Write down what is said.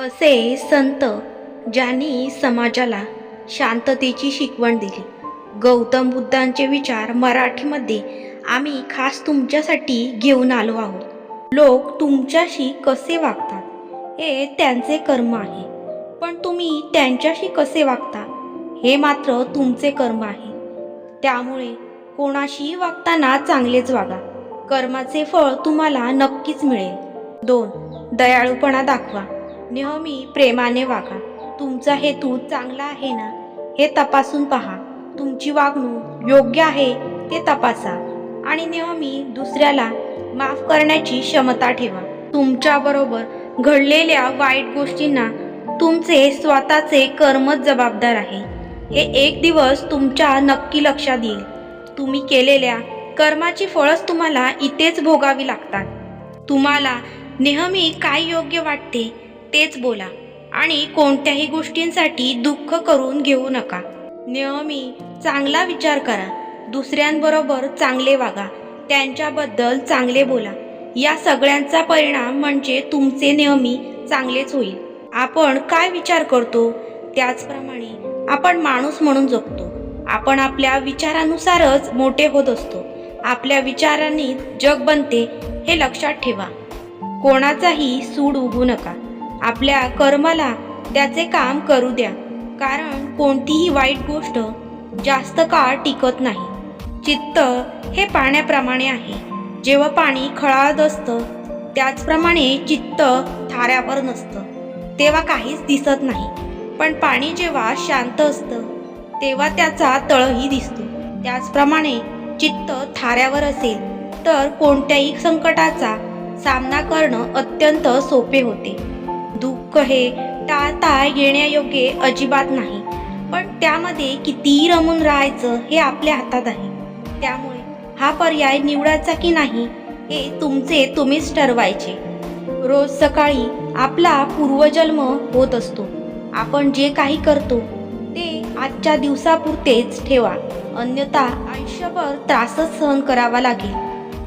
असे संत ज्यांनी समाजाला शांततेची शिकवण दिली. गौतम बुद्धांचे विचार मराठीमध्ये आम्ही खास तुमच्यासाठी घेऊन आलो आहोत. लोक तुमच्याशी कसे वागतात हे त्यांचे कर्म आहे. पण तुम्ही त्यांच्याशी कसे वागता हे मात्र तुमचे कर्म आहे. त्यामुळे कोणाशीही वागताना चांगलेच वागा. कर्माचे फळ तुम्हाला नक्कीच मिळेल. दोन दयाळूपणा दाखवा. नेहमी प्रेमाने वागा. तुमचा हेतू चांगला आहे ना? हे तपासून पहा. तुमची वागणूक योग्य आहे ते तपासा. आणि नेहमी दुसऱ्याला माफ करण्याची क्षमता ठेवा. तुमच्याबरोबर घडलेल्या वाईट गोष्टींना तुमचे स्वतःचे कर्मच जबाबदार आहे. हे एक दिवस तुमच्या नक्की लक्षात येईल. तुम्ही केलेल्या कर्माची फळच तुम्हाला इथेच भोगावी लागतात. तुम्हाला नेहमी काय योग्य वाटते तेच बोला. आणि कोणत्याही गोष्टींसाठी दुःख करून घेऊ नका. नेहमी चांगला विचार करा. दुसऱ्यांबरोबर चांगले वागा. त्यांच्याबद्दल चांगले बोला. या सगळ्यांचा परिणाम म्हणजे तुमचे नेहमी चांगलेच होईल. आपण काय विचार करतो? त्याचप्रमाणे आपण माणूस म्हणून जगतो. आपण आपल्या विचारानुसारच मोठे होत असतो. आपल्या विचारांनी जग बनते हे लक्षात ठेवा. कोणाचाही सूड उगू नका. आपल्या कर्माला त्याचे काम करू द्या. कारण कोणतीही वाईट गोष्ट जास्त काळ टिकत नाही. चित्त हे पाण्याप्रमाणे आहे. जेव्हा पाणी खळाळत असतं त्याचप्रमाणे चित्त थाऱ्यावर नसतं. तेव्हा काहीच दिसत नाही. पण पाणी जेव्हा शांत असतं तेव्हा त्याचा तळही दिसतो. त्याचप्रमाणे चित्त थाऱ्यावर असेल तर कोणत्याही संकटाचा सामना करणं अत्यंत सोपे होते. दुःख हे टाळता येण्यायोग्य अजिबात नाही. पण त्यामध्ये कितीही रमून राहायचं हे आपल्या हातात आहे. त्यामुळे हा पर्याय निवडायचा की नाही हे तुमचे तुम्हीच ठरवायचे. रोज सकाळी आपला पूर्वजन्म होत असतो. आपण जे काही करतो ते आजच्या दिवसापुरतेच ठेवा. अन्यथा आयुष्यभर त्रासच सहन करावा लागेल.